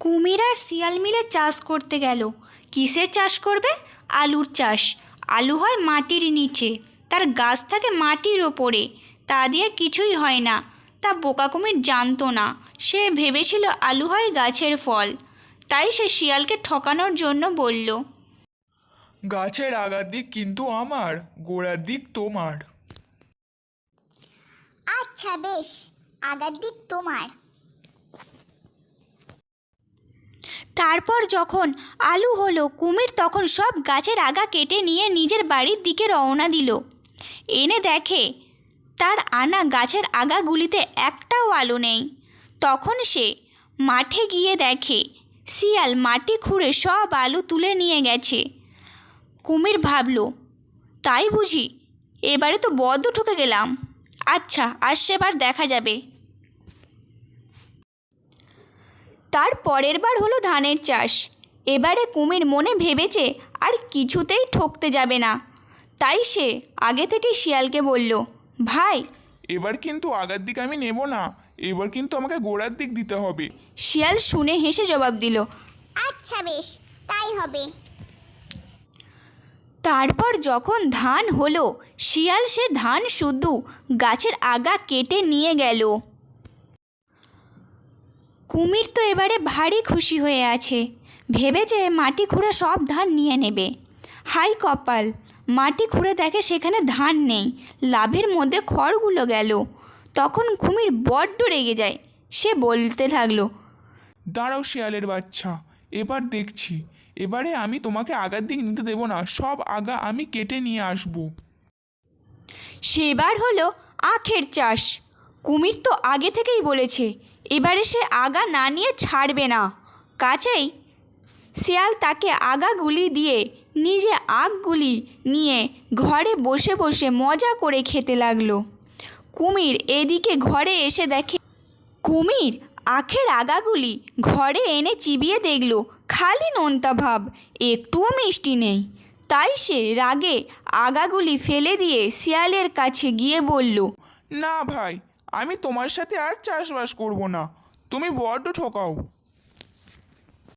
কুমির আর শিয়াল মিলে চাষ করতে গেল। কিসের চাষ করবে? আলুর চাষ। আলু হয় মাটির নিচে। তার গাছ থাকে মাটির ওপরে। তা দিয়ে কিছুই হয় না। তা বোকা কুমির জানতো না। সে ভেবেছিল আলু হয় গাছের ফল। তাই সে শিয়ালকে ঠকানোর জন্য বলল গাছের আগার দিক কিন্তু আমার গোড়ার দিক তোমার। আচ্ছা বেশ। আগার দিক তোমার। তারপর যখন আলু হলো, কুমির তখন সব গাছের আগা কেটে নিয়ে নিজের বাড়ির দিকে রওনা দিল। এনে দেখে তার আনা গাছের আগাগুলিতে একটাও আলু নেই। তখন সে মাঠে গিয়ে দেখে, শিয়াল মাটি খুঁড়ে সব আলু তুলে নিয়ে গেছে। কুমির ভাবল, তাই বুঝি, এবারে তো বদ্ধ ঠকে গেলাম। আচ্ছা আসছেবার দেখা যাবে। তার পরের বার হলো ধানের চাষ। এবারে কুমির মনে ভেবেছে আর কিছুতেই ঠকতে যাবে না। তাই সে আগে থেকে শিয়ালকে বলল ভাই এবার কিন্তু আগার দিক আমি নেব না। এবার কিন্তু আমাকে গোড়ার দিক দিতে হবে। শিয়াল শুনে হেসে জবাব দিল আচ্ছা বেশ তাই হবে। তারপর যখন ধান হলো শিয়াল সে ধান শুধু গাছের আগা কেটে নিয়ে গেল। কুমির তো এবারে ভারী খুশি হয়ে আছে। ভেবেছে মাটি খুঁড়ে সব ধান নিয়ে নেবে। হাই কপাল মাটি খুঁড়ে দেখে সেখানে ধান নেই। লাভের মধ্যে খড়গুলো গেল। তখন কুমির বড্ড রেগে যায়। সে বলতে থাকল দাঁড়াও শিয়ালের বাচ্চা এবার দেখছি। এবারে আমি তোমাকে আগার দিক নিতে দেবো না সব আগা আমি কেটে নিয়ে আসব। সেবার হলো আখের চাষ। কুমির তো আগে থেকেই বলেছে এবারে সে আগা না নিয়ে ছাড়বে না। কাছেই শিয়াল তাকে আগাগুলি দিয়ে, নিজে আগগুলি নিয়ে ঘরে বসে বসে মজা করে খেতে লাগল। কুমির এদিকে ঘরে এসে দেখে, কুমির আখের আগাগুলি ঘরে এনে চিবিয়ে দেখল, খালি নোনতা ভাব, একটুও মিষ্টি নেই। তাই সে রাগে আগাগুলি ফেলে দিয়ে শিয়ালের কাছে গিয়ে বলল, না ভাই আমি তোমার সাথে আর চাষবাস করব না। তুমি বড্ড ঠকাও।